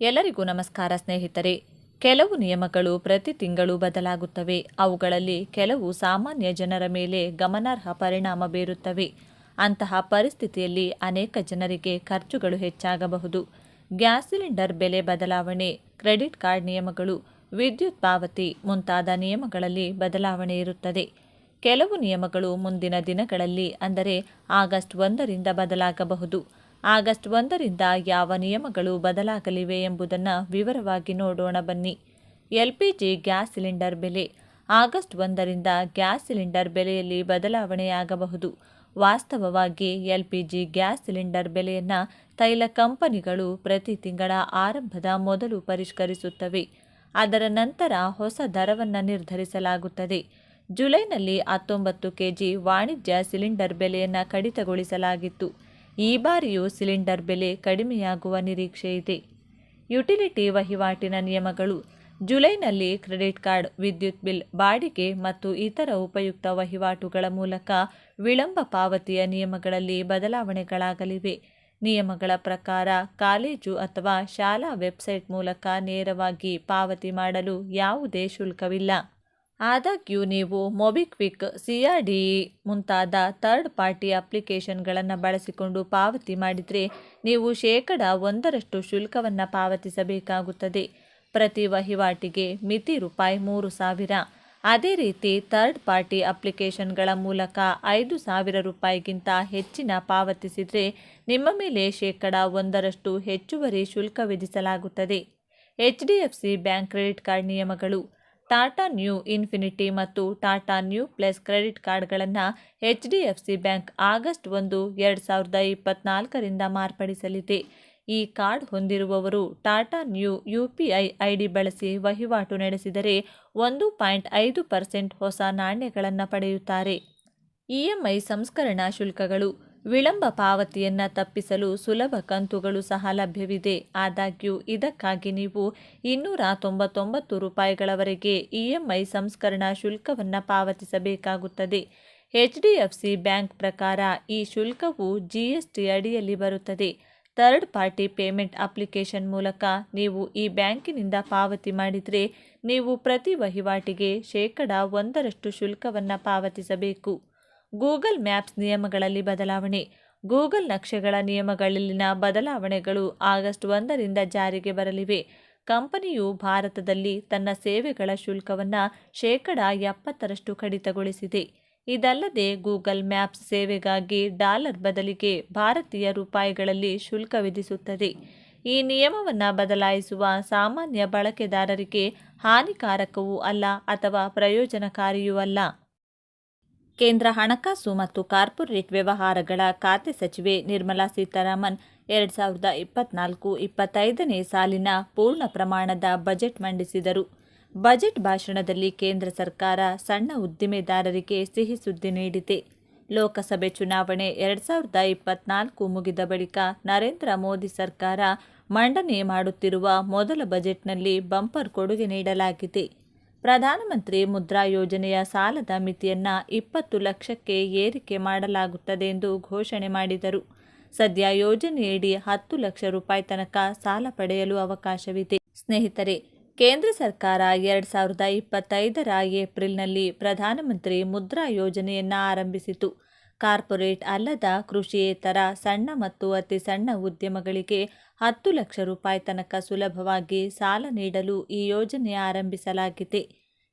ಎಲ್ಲರಿಗೂ ನಮಸ್ಕಾರ ಸ್ನೇಹಿತರೆ. ಕೆಲವು ನಿಯಮಗಳು ಪ್ರತಿ ತಿಂಗಳು ಬದಲಾಗುತ್ತವೆ. ಅವುಗಳಲ್ಲಿ ಕೆಲವು ಸಾಮಾನ್ಯ ಜನರ ಮೇಲೆ ಗಮನಾರ್ಹ ಪರಿಣಾಮ ಬೀರುತ್ತವೆ. ಅಂತಹ ಪರಿಸ್ಥಿತಿಯಲ್ಲಿ ಅನೇಕ ಜನರಿಗೆ ಖರ್ಚುಗಳು ಹೆಚ್ಚಾಗಬಹುದು. ಗ್ಯಾಸ್ ಸಿಲಿಂಡರ್ ಬೆಲೆ ಬದಲಾವಣೆ, ಕ್ರೆಡಿಟ್ ಕಾರ್ಡ್ ನಿಯಮಗಳು, ವಿದ್ಯುತ್ ಪಾವತಿ ಮುಂತಾದ ನಿಯಮಗಳಲ್ಲಿ ಬದಲಾವಣೆ ಇರುತ್ತದೆ. ಕೆಲವು ನಿಯಮಗಳು ಮುಂದಿನ ದಿನಗಳಲ್ಲಿ ಅಂದರೆ ಆಗಸ್ಟ್ ಒಂದರಿಂದ ಬದಲಾಗಬಹುದು. ಆಗಸ್ಟ್ ಒಂದರಿಂದ ಯಾವ ನಿಯಮಗಳು ಬದಲಾಗಲಿವೆ ಎಂಬುದನ್ನು ವಿವರವಾಗಿ ನೋಡೋಣ ಬನ್ನಿ. L P G gas cylinder ಬೆಲೆ. ಆಗಸ್ಟ್ ಒಂದರಿಂದ ಗ್ಯಾಸ್ ಸಿಲಿಂಡರ್ ಬೆಲೆಯಲ್ಲಿ ಬದಲಾವಣೆಯಾಗಬಹುದು. ವಾಸ್ತವವಾಗಿ L P G gas cylinder ಬೆಲೆಯನ್ನು ತೈಲ ಕಂಪನಿಗಳು ಪ್ರತಿ ತಿಂಗಳ ಆರಂಭದ ಮೊದಲು ಪರಿಷ್ಕರಿಸುತ್ತವೆ. ಅದರ ನಂತರ ಹೊಸ ದರವನ್ನು ನಿರ್ಧರಿಸಲಾಗುತ್ತದೆ. ಜುಲೈನಲ್ಲಿ ಹತ್ತೊಂಬತ್ತು ಕೆಜಿ ವಾಣಿಜ್ಯ ಸಿಲಿಂಡರ್ ಬೆಲೆಯನ್ನು ಕಡಿತಗೊಳಿಸಲಾಗಿತ್ತು. ಈ ಬಾರಿಯೂ ಸಿಲಿಂಡರ್ ಬೆಲೆ ಕಡಿಮೆಯಾಗುವ ನಿರೀಕ್ಷೆ ಇದೆ. ಯುಟಿಲಿಟಿ ವಹಿವಾಟಿನ ನಿಯಮಗಳು, ಜುಲೈನಲ್ಲಿ ಕ್ರೆಡಿಟ್ ಕಾರ್ಡ್, ವಿದ್ಯುತ್ ಬಿಲ್, ಬಾಡಿಗೆ ಮತ್ತು ಇತರ ಉಪಯುಕ್ತ ವಹಿವಾಟುಗಳ ಮೂಲಕ ವಿಳಂಬ ಪಾವತಿಯ ನಿಯಮಗಳಲ್ಲಿ ಬದಲಾವಣೆಗಳಾಗಲಿವೆ. ನಿಯಮಗಳ ಪ್ರಕಾರ ಕಾಲೇಜು ಅಥವಾ ಶಾಲಾ ವೆಬ್ಸೈಟ್ ಮೂಲಕ ನೇರವಾಗಿ ಪಾವತಿ ಮಾಡಲು ಯಾವುದೇ ಶುಲ್ಕವಿಲ್ಲ. ಆದಾಗ್ಯೂ ನೀವು ಮೊಬಿಕ್ವಿಕ್ ಸಿಆರ್ಡಿಇ ಮುಂತಾದ ಥರ್ಡ್ ಪಾರ್ಟಿ ಅಪ್ಲಿಕೇಶನ್ಗಳನ್ನು ಬಳಸಿಕೊಂಡು ಪಾವತಿ ಮಾಡಿದರೆ ನೀವು ಶೇಕಡ ಒಂದರಷ್ಟು ಶುಲ್ಕವನ್ನು ಪಾವತಿಸಬೇಕಾಗುತ್ತದೆ. ಪ್ರತಿ ವಹಿವಾಟಿಗೆ ಮಿತಿ ರೂಪಾಯಿ ಮೂರು ಸಾವಿರ. ಅದೇ ರೀತಿ ಥರ್ಡ್ ಪಾರ್ಟಿ ಅಪ್ಲಿಕೇಶನ್ಗಳ ಮೂಲಕ ಐದು ಸಾವಿರ ರೂಪಾಯಿಗಿಂತ ಹೆಚ್ಚಿನ ಪಾವತಿಸಿದರೆ ನಿಮ್ಮ ಮೇಲೆ ಶೇಕಡ ಒಂದರಷ್ಟು ಹೆಚ್ಚುವರಿ ಶುಲ್ಕ ವಿಧಿಸಲಾಗುತ್ತದೆ. H D F C bank credit card ನಿಯಮಗಳು. ಟಾಟಾ ನ್ಯೂ ಇನ್ಫಿನಿಟಿ ಮತ್ತು ಟಾಟಾ ನ್ಯೂ ಪ್ಲಸ್ ಕ್ರೆಡಿಟ್ ಕಾರ್ಡ್ಗಳನ್ನು H D F C bank August ಒಂದು, ಎರಡು ಸಾವಿರದ ಇಪ್ಪತ್ನಾಲ್ಕರಿಂದ ಮಾರ್ಪಡಿಸಲಿದೆ. ಈ ಕಾರ್ಡ್ ಹೊಂದಿರುವವರು Tata Neu U P I I D ಬಳಸಿ ವಹಿವಾಟು ನಡೆಸಿದರೆ ಒಂದು ಪಾಯಿಂಟ್ ಐದು ಪರ್ಸೆಂಟ್ ಹೊಸ ನಾಣ್ಯಗಳನ್ನು ಪಡೆಯುತ್ತಾರೆ. ಇ ಎಂ ಐ ಸಂಸ್ಕರಣಾ ಶುಲ್ಕಗಳು ವಿಳಂಬ ಪಾವತಿಯನ್ನು ತಪ್ಪಿಸಲು ಸುಲಭ ಕಂತುಗಳು ಸಹ ಲಭ್ಯವಿದೆ. ಆದಾಗ್ಯೂ, ಇದಕ್ಕಾಗಿ ನೀವು ಇನ್ನೂರ ತೊಂಬತ್ತೊಂಬತ್ತು ರೂಪಾಯಿಗಳವರೆಗೆ ಇಎಂಐ ಸಂಸ್ಕರಣಾ ಶುಲ್ಕವನ್ನು ಪಾವತಿಸಬೇಕಾಗುತ್ತದೆ. H D F C bank ಪ್ರಕಾರ ಈ ಶುಲ್ಕವು ಜಿ ಅಡಿಯಲ್ಲಿ ಬರುತ್ತದೆ. ಥರ್ಡ್ ಪಾರ್ಟಿ ಪೇಮೆಂಟ್ ಅಪ್ಲಿಕೇಶನ್ ಮೂಲಕ ನೀವು ಈ ಬ್ಯಾಂಕಿನಿಂದ ಪಾವತಿ ಮಾಡಿದರೆ ನೀವು ಪ್ರತಿ ವಹಿವಾಟಿಗೆ ಶೇಕಡ ಒಂದರಷ್ಟು ಶುಲ್ಕವನ್ನು ಪಾವತಿಸಬೇಕು. ಗೂಗಲ್ ಮ್ಯಾಪ್ಸ್ ನಿಯಮಗಳಲ್ಲಿ ಬದಲಾವಣೆ. ಗೂಗಲ್ ನಕ್ಷೆಗಳ ನಿಯಮಗಳಲ್ಲಿನ ಬದಲಾವಣೆಗಳು ಆಗಸ್ಟ್ ಒಂದರಿಂದ ಜಾರಿಗೆ ಬರಲಿವೆ. ಕಂಪನಿಯು ಭಾರತದಲ್ಲಿ ತನ್ನ ಸೇವೆಗಳ ಶುಲ್ಕವನ್ನು ಶೇಕಡ ಎಪ್ಪತ್ತರಷ್ಟು ಕಡಿತಗೊಳಿಸಿದೆ. ಇದಲ್ಲದೆ ಗೂಗಲ್ ಮ್ಯಾಪ್ಸ್ ಸೇವೆಗಾಗಿ ಡಾಲರ್ ಬದಲಿಗೆ ಭಾರತೀಯ ರೂಪಾಯಿಗಳಲ್ಲಿ ಶುಲ್ಕ ವಿಧಿಸುತ್ತದೆ. ಈ ನಿಯಮವನ್ನು ಬದಲಾಯಿಸುವ ಸಾಮಾನ್ಯ ಬಳಕೆದಾರರಿಗೆ ಹಾನಿಕಾರಕವೂ ಅಲ್ಲ ಅಥವಾ ಪ್ರಯೋಜನಕಾರಿಯೂ ಅಲ್ಲ. ಕೇಂದ್ರ ಹಣಕಾಸು ಮತ್ತು ಕಾರ್ಪೊರೇಟ್ ವ್ಯವಹಾರಗಳ ಖಾತೆ ಸಚಿವೆ ನಿರ್ಮಲಾ ಸೀತಾರಾಮನ್ ಎರಡು ಸಾವಿರದ ಇಪ್ಪತ್ನಾಲ್ಕು ಇಪ್ಪತ್ತೈದನೇ ಸಾಲಿನ ಪೂರ್ಣ ಪ್ರಮಾಣದ ಬಜೆಟ್ ಮಂಡಿಸಿದರು. ಬಜೆಟ್ ಭಾಷಣದಲ್ಲಿ ಕೇಂದ್ರ ಸರ್ಕಾರ ಸಣ್ಣ ಉದ್ದಿಮೆದಾರರಿಗೆ ಸಿಹಿ ಸುದ್ದಿ ನೀಡಿದೆ. ಲೋಕಸಭೆ ಚುನಾವಣೆ ಎರಡು ಸಾವಿರದ ಇಪ್ಪತ್ನಾಲ್ಕು ಮುಗಿದ ಬಳಿಕ ನರೇಂದ್ರ ಮೋದಿ ಸರ್ಕಾರ ಮಂಡನೆ ಮಾಡುತ್ತಿರುವ ಮೊದಲ ಬಜೆಟ್ನಲ್ಲಿ ಬಂಪರ್ ಕೊಡುಗೆ ನೀಡಲಾಗಿದೆ. ಪ್ರಧಾನಮಂತ್ರಿ ಮುದ್ರಾ ಯೋಜನೆಯ ಸಾಲದ ಮಿತಿಯನ್ನು ಇಪ್ಪತ್ತು ಲಕ್ಷಕ್ಕೆ ಏರಿಕೆ ಮಾಡಲಾಗುತ್ತದೆ ಎಂದು ಘೋಷಣೆ ಮಾಡಿದರು. ಸದ್ಯ ಯೋಜನೆಯಡಿ ಹತ್ತು ಲಕ್ಷ ರೂಪಾಯಿ ತನಕ ಸಾಲ ಪಡೆಯಲು ಅವಕಾಶವಿದೆ. ಸ್ನೇಹಿತರೆ, ಕೇಂದ್ರ ಸರ್ಕಾರ ಎರಡು ಸಾವಿರದ ಇಪ್ಪತ್ತೈದರ ಏಪ್ರಿಲ್ನಲ್ಲಿ ಪ್ರಧಾನಮಂತ್ರಿ ಮುದ್ರಾ ಯೋಜನೆಯನ್ನು ಆರಂಭಿಸಿತು. ಕಾರ್ಪೊರೇಟ್ ಅಲ್ಲದ ಕೃಷಿಯೇತರ ಸಣ್ಣ ಮತ್ತು ಅತಿ ಸಣ್ಣ ಉದ್ಯಮಗಳಿಗೆ ಹತ್ತು ಲಕ್ಷ ರೂಪಾಯಿ ತನಕ ಸುಲಭವಾಗಿ ಸಾಲ ನೀಡಲು ಈ ಯೋಜನೆ ಆರಂಭಿಸಲಾಗಿದೆ.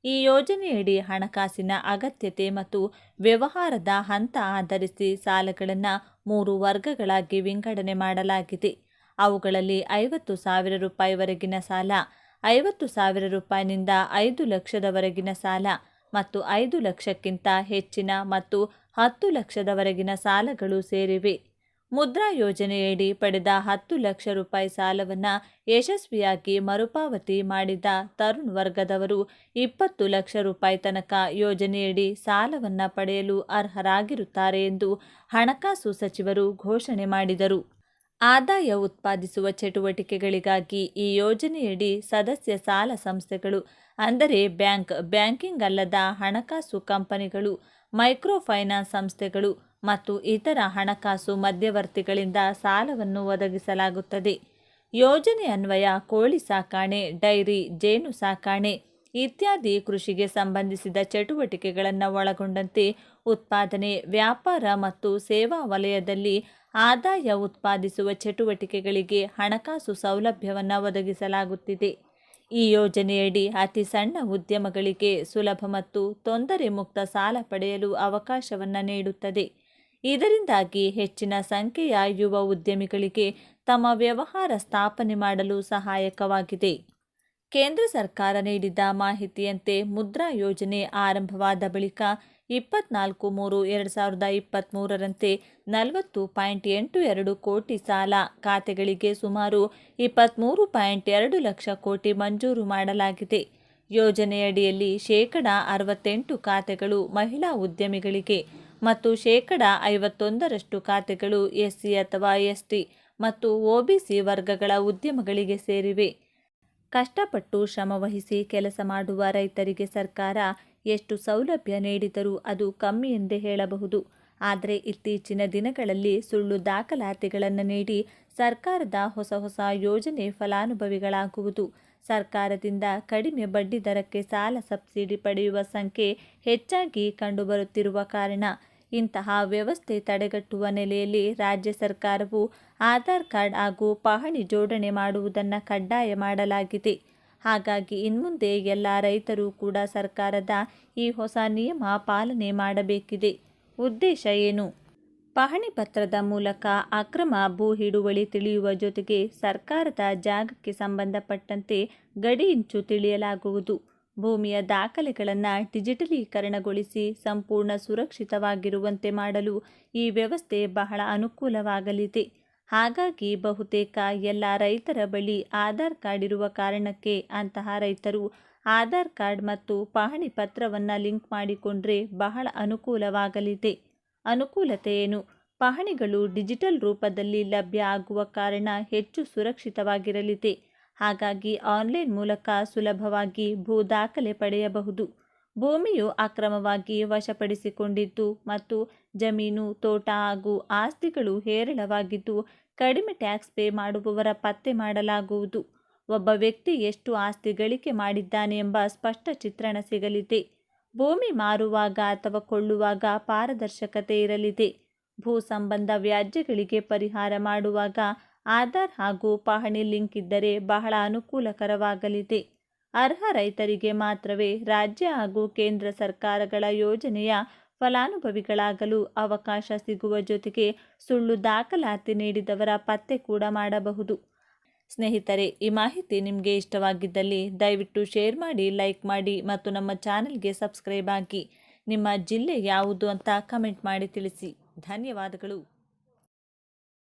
ಈ ಯೋಜನೆಯಡಿ ಹಣಕಾಸಿನ ಅಗತ್ಯತೆ ಮತ್ತು ವ್ಯವಹಾರದ ಹಂತ ಆಧರಿಸಿ ಸಾಲಗಳನ್ನು ಮೂರು ವರ್ಗಗಳಾಗಿ ವಿಂಗಡಣೆ ಮಾಡಲಾಗಿದೆ. ಅವುಗಳಲ್ಲಿ ಐವತ್ತು ಸಾವಿರ ರೂಪಾಯಿವರೆಗಿನ ಸಾಲ, ಐವತ್ತು ಸಾವಿರ ರೂಪಾಯಿನಿಂದ ಐದು ಲಕ್ಷದವರೆಗಿನ ಸಾಲ ಮತ್ತು ಐದು ಲಕ್ಷಕ್ಕಿಂತ ಹೆಚ್ಚಿನ ಮತ್ತು ಹತ್ತು ಲಕ್ಷದವರೆಗಿನ ಸಾಲಗಳು ಸೇರಿವೆ. ಮುದ್ರಾ ಯೋಜನೆಯಡಿ ಪಡೆದ ಹತ್ತು ಲಕ್ಷ ರೂಪಾಯಿ ಸಾಲವನ್ನು ಯಶಸ್ವಿಯಾಗಿ ಮರುಪಾವತಿ ಮಾಡಿದ ತರುಣ್ ವರ್ಗದವರು ಇಪ್ಪತ್ತು ಲಕ್ಷ ರೂಪಾಯಿ ತನಕ ಯೋಜನೆಯಡಿ ಸಾಲವನ್ನು ಪಡೆಯಲು ಅರ್ಹರಾಗಿರುತ್ತಾರೆ ಎಂದು ಹಣಕಾಸು ಸಚಿವರು ಘೋಷಣೆ ಮಾಡಿದರು. ಆದಾಯ ಉತ್ಪಾದಿಸುವ ಚಟುವಟಿಕೆಗಳಿಗಾಗಿ ಈ ಯೋಜನೆಯಡಿ ಸದಸ್ಯ ಸಾಲ ಸಂಸ್ಥೆಗಳು, ಅಂದರೆ ಬ್ಯಾಂಕ್, ಬ್ಯಾಂಕಿಂಗ್ ಅಲ್ಲದ ಹಣಕಾಸು ಕಂಪನಿಗಳು ಮೈಕ್ರೋ ಫೈನಾನ್ಸ್ ಸಂಸ್ಥೆಗಳು ಮತ್ತು ಇತರ ಹಣಕಾಸು ಮಧ್ಯವರ್ತಿಗಳಿಂದ ಸಾಲವನ್ನು ಒದಗಿಸಲಾಗುತ್ತದೆ. ಯೋಜನೆ ಅನ್ವಯ, ಕೋಳಿ ಸಾಕಾಣೆ, ಡೈರಿ, ಜೇನು ಸಾಕಾಣೆ ಇತ್ಯಾದಿ ಕೃಷಿಗೆ ಸಂಬಂಧಿಸಿದ ಚಟುವಟಿಕೆಗಳನ್ನು ಒಳಗೊಂಡಂತೆ ಉತ್ಪಾದನೆ, ವ್ಯಾಪಾರ ಮತ್ತು ಸೇವಾ ವಲಯದಲ್ಲಿ ಆದಾಯ ಉತ್ಪಾದಿಸುವ ಚಟುವಟಿಕೆಗಳಿಗೆ ಹಣಕಾಸು ಸೌಲಭ್ಯವನ್ನು ಒದಗಿಸಲಾಗುತ್ತಿದೆ. ಈ ಯೋಜನೆಯಡಿ ಅತಿ ಸಣ್ಣ ಉದ್ಯಮಗಳಿಗೆ ಸುಲಭ ಮತ್ತು ತೊಂದರೆ ಮುಕ್ತ ಸಾಲ ಪಡೆಯಲು ಅವಕಾಶವನ್ನು ನೀಡುತ್ತದೆ. ಇದರಿಂದಾಗಿ ಹೆಚ್ಚಿನ ಸಂಖ್ಯೆಯ ಯುವ ಉದ್ಯಮಿಗಳಿಗೆ ತಮ್ಮ ವ್ಯವಹಾರ ಸ್ಥಾಪನೆ ಮಾಡಲು ಸಹಾಯಕವಾಗಿದೆ. ಕೇಂದ್ರ ಸರ್ಕಾರ ನೀಡಿದ ಮಾಹಿತಿಯಂತೆ ಮುದ್ರಾ ಯೋಜನೆ ಆರಂಭವಾದ ಬಳಿಕ ಇಪ್ಪತ್ನಾಲ್ಕು ಮೂರು ಎರಡು ಸಾವಿರದ ಇಪ್ಪತ್ತ್ಮೂರರಂತೆ ನಲವತ್ತು ಪಾಯಿಂಟ್ ಎಂಟು ಎರಡು ಕೋಟಿ ಸಾಲ ಖಾತೆಗಳಿಗೆ ಸುಮಾರು ಇಪ್ಪತ್ತ್ಮೂರು ಪಾಯಿಂಟ್ ಎರಡು ಲಕ್ಷ ಕೋಟಿ ಮಂಜೂರು ಮಾಡಲಾಗಿದೆ. ಯೋಜನೆಯಡಿಯಲ್ಲಿ ಶೇಕಡ ಅರವತ್ತೆಂಟು ಖಾತೆಗಳು ಮಹಿಳಾ ಉದ್ಯಮಿಗಳಿಗೆ ಮತ್ತು ಶೇಕಡ ಐವತ್ತೊಂದರಷ್ಟು ಖಾತೆಗಳು ಎಸ್ಸಿ ಅಥವಾ ಎಸ್ಟಿ ಮತ್ತು ಒಬಿಸಿ ವರ್ಗಗಳ ಉದ್ಯಮಗಳಿಗೆ ಸೇರಿವೆ. ಕಷ್ಟಪಟ್ಟು ಶ್ರಮವಹಿಸಿ ಕೆಲಸ ಮಾಡುವ ರೈತರಿಗೆ ಸರ್ಕಾರ ಎಷ್ಟು ಸೌಲಭ್ಯ ನೀಡಿದರೂ ಅದು ಕಮ್ಮಿ ಎಂದೇ ಹೇಳಬಹುದು. ಆದರೆ ಇತ್ತೀಚಿನ ದಿನಗಳಲ್ಲಿ ಸುಳ್ಳು ದಾಖಲಾತಿಗಳನ್ನು ನೀಡಿ ಸರ್ಕಾರದ ಹೊಸ ಹೊಸ ಯೋಜನೆ ಫಲಾನುಭವಿಗಳಾಗುವುದು. ಸರ್ಕಾರದಿಂದ ಕಡಿಮೆ ಬಡ್ಡಿ ದರಕ್ಕೆ ಸಾಲ ಸಬ್ಸಿಡಿ ಪಡೆಯುವ ಸಂಖ್ಯೆ ಹೆಚ್ಚಾಗಿ ಕಂಡುಬರುತ್ತಿರುವ ಕಾರಣ ಇಂತಹ ವ್ಯವಸ್ಥೆ ತಡೆಗಟ್ಟುವ ನೆಲೆಯಲ್ಲಿ ರಾಜ್ಯ ಸರ್ಕಾರವು ಆಧಾರ್ ಕಾರ್ಡ್ ಹಾಗೂ ಪಹಣಿ ಜೋಡಣೆ ಮಾಡುವುದನ್ನು ಕಡ್ಡಾಯ ಮಾಡಲಾಗಿದೆ. ಹಾಗಾಗಿ ಇನ್ಮುಂದೆ ಎಲ್ಲ ರೈತರು ಕೂಡ ಸರ್ಕಾರದ ಈ ಹೊಸ ನಿಯಮ ಪಾಲನೆ ಮಾಡಬೇಕಿದೆ. ಉದ್ದೇಶ ಏನು? ಪಹಣಿ ಪತ್ರದ ಮೂಲಕ ಅಕ್ರಮ ಭೂ ಹಿಡುವಳಿ ತಿಳಿಯುವ ಜೊತೆಗೆ ಸರ್ಕಾರದ ಜಾಗಕ್ಕೆ ಸಂಬಂಧಪಟ್ಟಂತೆ ಗಡಿ ಇಂಚು ತಿಳಿಯಲಾಗುವುದು. ಭೂಮಿಯ ದಾಖಲೆಗಳನ್ನು ಡಿಜಿಟಲೀಕರಣಗೊಳಿಸಿ ಸಂಪೂರ್ಣ ಸುರಕ್ಷಿತವಾಗಿರುವಂತೆ ಮಾಡಲು ಈ ವ್ಯವಸ್ಥೆ ಬಹಳ ಅನುಕೂಲವಾಗಲಿದೆ. ಹಾಗಾಗಿ ಬಹುತೇಕ ಎಲ್ಲ ರೈತರ ಬಳಿ ಆಧಾರ್ ಕಾರ್ಡ್ ಇರುವ ಕಾರಣಕ್ಕೆ ಅಂತಹ ರೈತರು ಆಧಾರ್ ಕಾರ್ಡ್ ಮತ್ತು ಪಹಣಿ ಪತ್ರವನ್ನು ಲಿಂಕ್ ಮಾಡಿಕೊಂಡ್ರೆ ಬಹಳ ಅನುಕೂಲವಾಗಲಿದೆ. ಅನುಕೂಲತೆ ಏನು? ಪಹಣಿಗಳು ಡಿಜಿಟಲ್ ರೂಪದಲ್ಲಿ ಲಭ್ಯ ಆಗುವ ಕಾರಣ ಹೆಚ್ಚು ಸುರಕ್ಷಿತವಾಗಿರಲಿದೆ. ಹಾಗಾಗಿ ಆನ್ಲೈನ್ ಮೂಲಕ ಸುಲಭವಾಗಿ ಭೂ ದಾಖಲೆ ಪಡೆಯಬಹುದು. ಭೂಮಿಯು ಅಕ್ರಮವಾಗಿ ವಶಪಡಿಸಿಕೊಂಡಿತ್ತು ಮತ್ತು ಜಮೀನು, ತೋಟ ಹಾಗೂ ಆಸ್ತಿಗಳು ಹೇರಳವಾಗಿದ್ದು ಕಡಿಮೆ ಟ್ಯಾಕ್ಸ್ ಪೇ ಮಾಡುವವರ ಪತ್ತೆ ಮಾಡಲಾಗುವುದು. ಒಬ್ಬ ವ್ಯಕ್ತಿ ಎಷ್ಟು ಆಸ್ತಿ ಗಳಿಕೆ ಮಾಡಿದ್ದಾನೆ ಎಂಬ ಸ್ಪಷ್ಟ ಚಿತ್ರಣ ಸಿಗಲಿದೆ. ಭೂಮಿ ಮಾರುವಾಗ ಅಥವಾ ಕೊಳ್ಳುವಾಗ ಪಾರದರ್ಶಕತೆ ಇರಲಿದೆ. ಭೂ ಸಂಬಂಧ ವ್ಯಾಜ್ಯಗಳಿಗೆ ಪರಿಹಾರ ಮಾಡುವಾಗ ಆಧಾರ್ ಹಾಗೂ ಪಹಣಿ ಲಿಂಕ್ ಇದ್ದರೆ ಬಹಳ ಅನುಕೂಲಕರವಾಗಲಿದೆ. ಅರ್ಹ ರೈತರಿಗೆ ಮಾತ್ರವೇ ರಾಜ್ಯ ಹಾಗೂ ಕೇಂದ್ರ ಸರ್ಕಾರಗಳ ಯೋಜನೆಯ ಫಲಾನುಭವಿಗಳಾಗಲು ಅವಕಾಶ ಸಿಗುವ ಜೊತೆಗೆ ಸುಳ್ಳು ದಾಖಲಾತಿ ನೀಡಿದವರ ಪತ್ತೆ ಕೂಡ ಮಾಡಬಹುದು. ಸ್ನೇಹಿತರೆ, ಈ ಮಾಹಿತಿ ನಿಮಗೆ ಇಷ್ಟವಾಗಿದ್ದಲ್ಲಿ ದಯವಿಟ್ಟು ಶೇರ್ ಮಾಡಿ, ಲೈಕ್ ಮಾಡಿ ಮತ್ತು ನಮ್ಮ ಚಾನೆಲ್ಗೆ ಸಬ್ಸ್ಕ್ರೈಬ್ ಆಗಿ ನಿಮ್ಮ ಜಿಲ್ಲೆ ಯಾವುದು ಅಂತ ಕಮೆಂಟ್ ಮಾಡಿ ತಿಳಿಸಿ. ಧನ್ಯವಾದಗಳು.